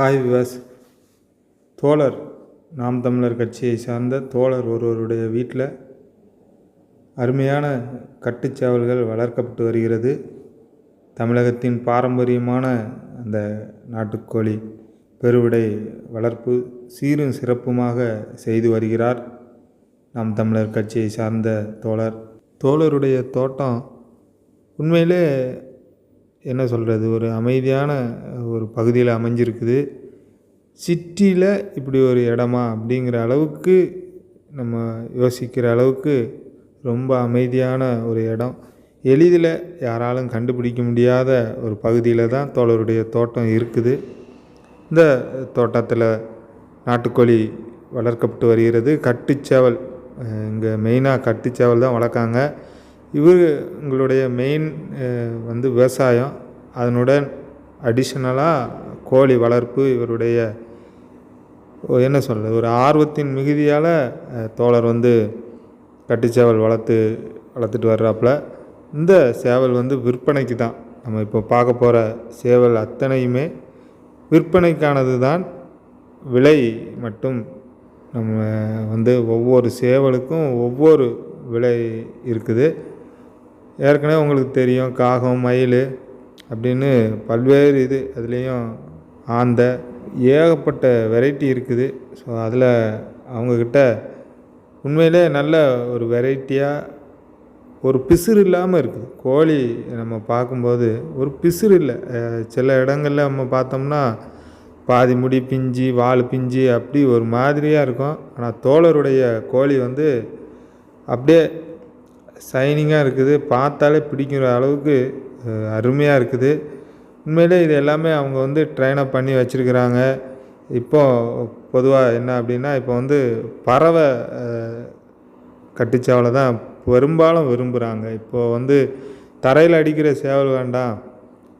Hi விவாஸ் தோழர் நாம் தமிழர் கட்சியை சார்ந்த தோழர் ஒருவருடைய வீட்டில் அருமையான கட்டுச்சேவல்கள் வளர்க்கப்பட்டு வருகிறது. தமிழகத்தின் பாரம்பரியமான அந்த நாட்டுக்கோழி பெருவிடை வளர்ப்பு சீரும் சிறப்புமாக செய்து வருகிறார் நாம் தமிழர் கட்சியை சார்ந்த தோழர். தோழருடைய தோட்டம் உண்மையிலே என்ன சொல்கிறது ஒரு அமைதியான ஒரு பகுதியில் அமைஞ்சிருக்குது. சிட்டியில் இப்படி ஒரு இடமா அப்படிங்கிற அளவுக்கு நம்ம யோசிக்கிற அளவுக்கு ரொம்ப அமைதியான ஒரு இடம். எளிதில் யாராலும் கண்டுபிடிக்க முடியாத ஒரு பகுதியில் தான் தோழருடைய தோட்டம் இருக்குது. இந்த தோட்டத்தில் நாட்டுக்கோழி வளர்க்கப்பட்டு வருகிறது. கட்டுச்சேவல் இங்கே மெயினாக கட்டுச்சேவல் தான் வளர்க்காங்க. இவர் உங்களுடைய மெயின் வந்து விவசாயம். அதனுடன் அடிஷ்னலாக கோழி வளர்ப்பு இவருடைய என்ன சொல்கிறது ஒரு ஆர்வத்தின் மிகுதியால் தோழர் வந்து கட்டுச்சேவல் வளர்த்து வளர்த்துட்டு வர்றாப்புல. இந்த சேவல் வந்து விற்பனைக்கு தான். நம்ம இப்போ பார்க்க போகிற சேவல் அத்தனையுமே விற்பனைக்கானது தான். விலை மட்டும் நம்ம வந்து ஒவ்வொரு சேவலுக்கும் ஒவ்வொரு விலை இருக்குது. ஏற்கனவே உங்களுக்கு தெரியும் காகம் மயில் அப்படின்னு பல்வேறு இது அதுலேயும் ஆந்த ஏகப்பட்ட வெரைட்டி இருக்குது. ஸோ அதில் அவங்கக்கிட்ட உண்மையிலே நல்ல ஒரு வெரைட்டியாக ஒரு பிசுறு இல்லாமல் இருக்குது. கோழி நம்ம பார்க்கும்போது ஒரு பிசுறு இல்லை. சில இடங்களில் நம்ம பார்த்தோம்னா பாதி முடி பிஞ்சு வால் பிஞ்சு அப்படி ஒரு மாதிரியாக இருக்கும். ஆனால் தோழருடைய கோழி வந்து அப்படியே சைனிங்காக இருக்குது. பார்த்தாலே பிடிக்கிற அளவுக்கு அருமையாக இருக்குது. உண்மையிலே இது எல்லாமே அவங்க வந்து ட்ரெயின் அப் பண்ணி வச்சுருக்குறாங்க. இப்போது பொதுவாக என்ன அப்படின்னா இப்போ வந்து பறவை கட்டுச்சாவலை தான் பெரும்பாலும் விரும்புகிறாங்க இப்போது வந்து தரையில் அடிக்கிற சேவல் வேண்டாம்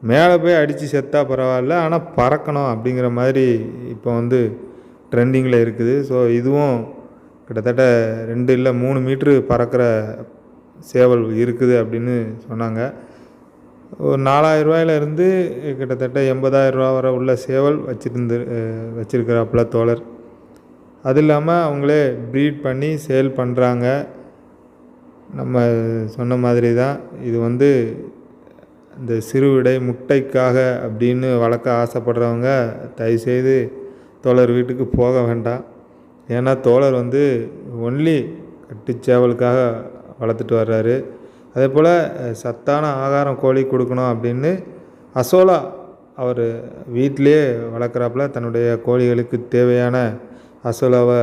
மேலே போய் அடித்து செத்தா பரவாயில்ல ஆனால் பறக்கணும் அப்படிங்கிற மாதிரி இப்போ வந்து ட்ரெண்டிங்கில் இருக்குது. ஸோ இதுவும் கிட்டத்தட்ட ரெண்டு இல்லை மூணு மீட்ரு பறக்கிற சேவல் இருக்குது அப்படின்னு சொன்னாங்க. ஒரு நாலாயிரரூவாயிலேருந்து கிட்டத்தட்ட எண்பதாயிரரூவா வரை உள்ள சேவல் வச்சுருந்து வச்சுருக்கிறாப்புல தோழர். அது இல்லாமல் அவங்களே ப்ரீட் பண்ணி சேல் பண்ணுறாங்க நம்ம சொன்ன மாதிரி தான் இது வந்து இந்த சிறுவிடை முட்டைக்காக அப்படின்னு வளர்க்க ஆசைப்படுறவங்க தயவுசெய்து தோழர் வீட்டுக்கு போக வேண்டாம். ஏன்னா தோழர் வந்து ஒன்லி கட்டுச்சேவலுக்காக வளர்த்துட்டு வர்றாரு. அதே போல் சத்தான ஆகாரம் கோழி கொடுக்கணும் அப்படின்னு அசோலா அவர் வீட்டிலே வளர்க்குறாப்புல தன்னுடைய கோழிகளுக்கு தேவையான அசோலாவை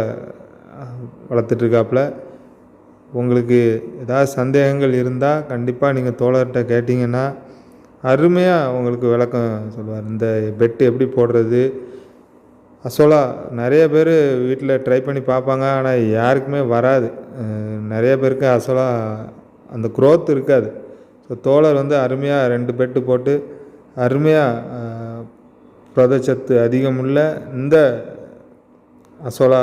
வளர்த்துட்ருக்காப்புல. உங்களுக்கு ஏதாவது சந்தேகங்கள் இருந்தால் கண்டிப்பாக நீங்கள் தோழர்கிட்ட கேட்டிங்கன்னா அருமையாக உங்களுக்கு விளக்கம் சொல்லுவார். இந்த பெட்டு எப்படி போடுறது? அசோலா நிறைய பேர் வீட்டில் ட்ரை பண்ணி பார்ப்பாங்க ஆனால் யாருக்குமே வராது. நிறைய பேருக்கு அசோலா அந்த குரோத் இருக்காது. ஸோ தோழர் வந்து அருமையாக ரெண்டு பெட்டு போட்டு அருமையாக புரதச்சத்து அதிகமுள்ள இந்த அசோலா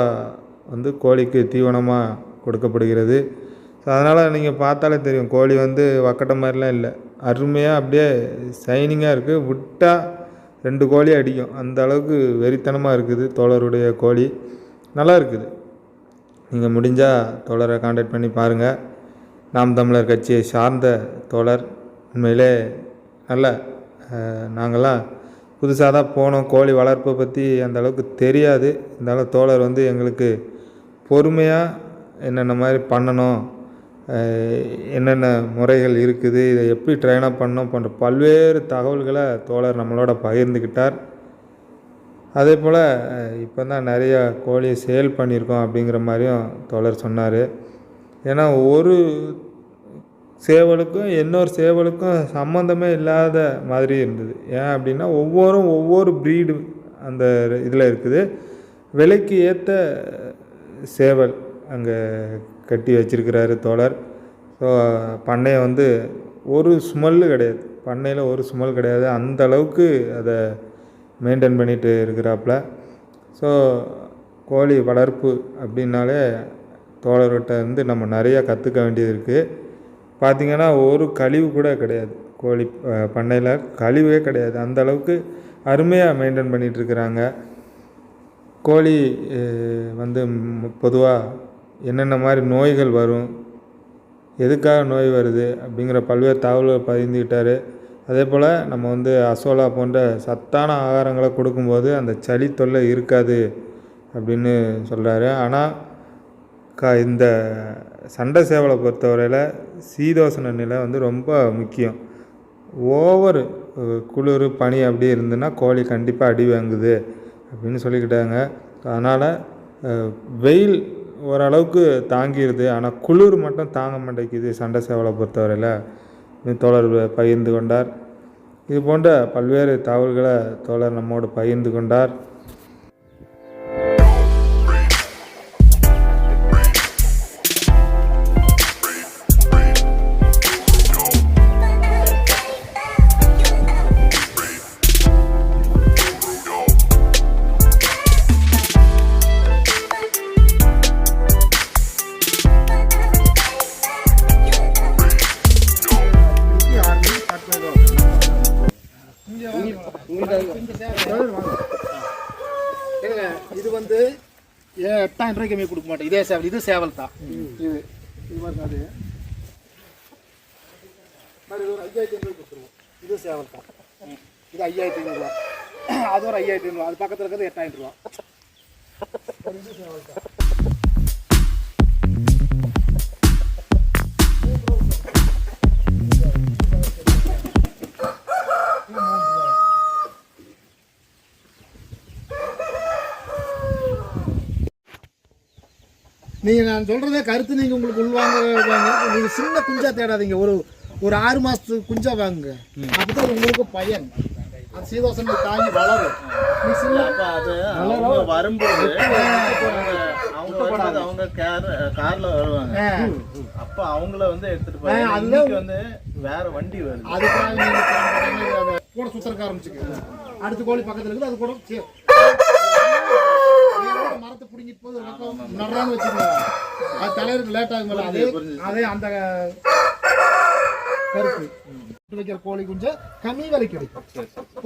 வந்து கோழிக்கு தீவனமாக கொடுக்கப்படுகிறது. ஸோ அதனால் நீங்கள் பார்த்தாலே தெரியும் கோழி வந்து வக்கட்ட மாதிரிலாம் இல்லை. அருமையாக அப்படியே சைனிங்காக இருக்குது விட்டால் ரெண்டு கோழி அடிக்கும். அந்த அளவுக்கு வெறித்தனமாக இருக்குது தோழருடைய கோழி. நல்லா இருக்குது. நீங்கள் முடிஞ்சால் தோழரை காண்டாக்ட் பண்ணி பாருங்கள் நாம் தமிழர் கட்சியை சார்ந்த தோழர். உண்மையிலே நல்ல நாங்கள்லாம் புதுசாக தான் போனோம். கோழி வளர்ப்பை பற்றி அந்த அளவுக்கு தெரியாது. இருந்தாலும் தோழர் வந்து எங்களுக்கு பொறுமையாக என்னென்ன மாதிரி பண்ணணும் என்னென்ன முறைகள் இருக்குது இதை எப்படி ட்ரைனப் பண்ணணும் போன்ற பல்வேறு தகவல்களை தோழர் நம்மளோட பகிர்ந்துக்கிட்டார். அதே போல் இப்போ தான் நிறைய கோழியை சேல் பண்ணியிருக்கோம் அப்படிங்கிற மாதிரியும் தோழர் சொன்னார். ஏன்னா ஒரு சேவலுக்கும் இன்னொரு சேவலுக்கும் சம்மந்தமே இல்லாத மாதிரி இருந்தது. ஏன் அப்படின்னா ஒவ்வொரும் ஒவ்வொரு ப்ரீடு அந்த இதில் இருக்குது. விலைக்கு ஏற்ற சேவல் அங்கே கட்டி வச்சிருக்கிறாரு தோழர். ஸோ பண்ணையை வந்து ஒரு ஸ்மெல்லு கிடையாது. பண்ணையில் ஒரு ஸ்மெல் கிடையாது. அந்த அளவுக்கு அதை மெயின்டைன் பண்ணிட்டு இருக்கிறாப்புல ஸோ கோழி வளர்ப்பு அப்படின்னாலே தோழர்கிட்ட இருந்து நம்ம நிறையா கற்றுக்க வேண்டியது இருக்குது பார்த்திங்கன்னா ஒரு கழிவு கூட கிடையாது. கோழி பண்ணையில் கழிவே கிடையாது. அந்த அளவுக்கு அருமையாக மெயின்டைன் பண்ணிகிட்ருக்குறாங்க கோழி வந்து பொதுவாக என்னென்ன மாதிரி நோய்கள் வரும் எதுக்காக நோய் வருது அப்படிங்கிற பல்வேறு தகவல்களை பகிர்ந்துக்கிட்டாரு அதே போல் நம்ம வந்து அசோலா போன்ற சத்தான ஆகாரங்களை கொடுக்கும்போது அந்த சளி தொல்லை இருக்காது அப்படின்னு சொல்கிறாரு ஆனால் க இந்த சண்டை சேவலை பொறுத்தவரையில் சீதோசன நிலை வந்து ரொம்ப முக்கியம். ஓவர் குளிர் பனி அப்படி இருந்துன்னா கோழி கண்டிப்பாக அடி வாங்குது அப்படின்னு சொல்லிக்கிட்டாங்க. அதனால் வெயில் ஓரளவுக்கு தாங்கிடுது ஆனால் குளிர் மட்டும் தாங்க மாட்டேங்குது சண்டை சேவலை பொறுத்தவரையில். தோழர் பகிர்ந்து கொண்டார். இது போன்ற பல்வேறு தகவல்களை தோழர் நம்மோடு பகிர்ந்து கொண்டார். தான் எட்டாயிரம் ரூபாய்க்கு கொடுக்க மாட்டேன் இதே சேவல் இது சேவல் தான். இது. இது மாதிரி அது. மாதிரி இது ஒரு ஐயாயிரத்தி ஐநூறு கொடுத்துருவோம். இது சேவல் தான். இது ஐயாயிரத்தி ஐநூறுரூவா அது ஒரு ஐயாயிரத்தி ஐநூறுவா அது பக்கத்தில் இருக்கிறது எட்டாயிரம் ரூபா. இது சேவல் தான். நீங்க நான் சொல்றதே கருத்து நீங்க உங்களுக்கு உள்வாங்க வாங்க. நீங்க சின்ன குஞ்சா தேடாதீங்க. ஒரு ஒரு ஆறு மாசத்து குஞ்சா வாங்குங்க. அப்பதான் உங்களுக்கு பயன். அது சீதோசனை தாங்கி வளரும். அவங்க வரும்போது அவங்க அவங்க கார் கார்ல வருவாங்க. அப்ப அவங்கள வந்து எடுத்துட்டு போய் இன்னைக்கு வந்து வேற வண்டி வருது. அதுக்காக கூட சுத்தறக்க ஆரம்பிச்சுக்க அடுத்த கோழி பக்கத்துல இருக்குது அது கூட பார்த்து பிடிங்கிட்டு போது ஒரு நடுறான்னு அது தலைவருக்கு லேட் ஆகும் அதே அதே அந்த கருத்து வைக்கிற கோழி குஞ்ச கம்மி விலைக்கு கிடைக்கும்.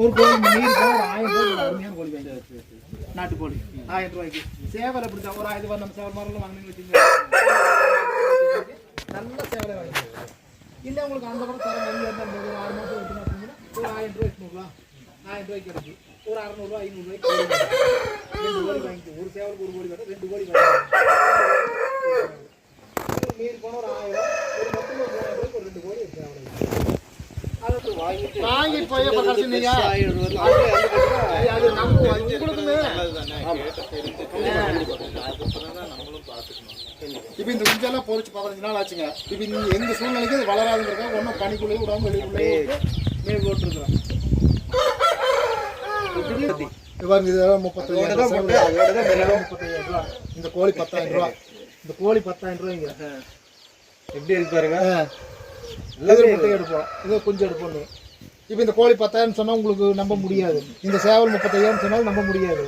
ஒரு கோழி நீர் ஒரு ஆயிரம் ரூபாய் அருமையான கோழி வாங்கி நாட்டுக்கோழி ஆயிரம் ரூபாய்க்கு. சேவல் அப்படி தான் ஒரு ஆயிரம் ரூபாய் நம்ம சேவல் மரம் வாங்கினு வச்சுக்கோங்க. நல்ல சேவலை வாங்கி இல்லை உங்களுக்கு அந்த கூட தர கம்மியாக இருந்தால் ஆறு மாதம் எட்டு ஒரு ஆயிரம் ரூபாய் வச்சுக்கோங்களா ஆயிரம் ரூபாய்க்கு கிடைக்கும் ஒரு அறநூறுவா ஐநூறுரூவாய்க்கு ரெண்டு வாங்கிக்கோ. ஒரு சேவலுக்கு ஒரு கோழி வேணும் ரெண்டு கோழி வாங்கிக்கோ மீறி போன ஒரு ஆயிரம். ஒரு மொத்தம் ஒரு மூணாயிரம் ரூபாய்க்கு ஒரு ரெண்டு ஒரு சேவலை வாங்கிட்டு போய் இப்ப கடைசி நீங்க. இப்போ இந்த குஞ்செல்லாம் பொறிச்சு பதினஞ்சு நாள் ஆச்சுங்க. இப்போ எந்த சூழ்நிலைக்கு அது வளராதுங்கிறதுக்காக ஒன்றும் பனிக்குள்ளே விடாம வெளிக்குள்ளே மேல் போட்டுருக்குறோம். பாருங்க இதெல்லாம் முப்பத்தையாயிரம் ரூபா இந்த கோழி பத்தாயிரம் ரூபா இந்த கோழி பத்தாயிரம் ரூபாய்ங்க. எப்படி இருக்கு பாருங்க? எடுப்போம். இது கொஞ்சம் எடுப்போம் இப்போ இந்த கோழி பத்தாயிரம் சொன்னா உங்களுக்கு நம்ப முடியாது. இந்த சேவல் முப்பத்தையாயிரம் சொன்னாலும் நம்ப முடியாது.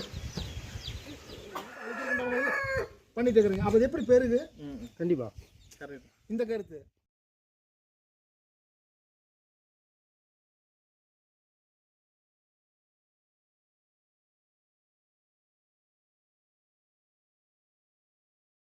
பண்ணிட்டு இருக்கிறீங்க அப்போ இது எப்படி பெருகு கண்டிப்பா. இந்த கருத்து.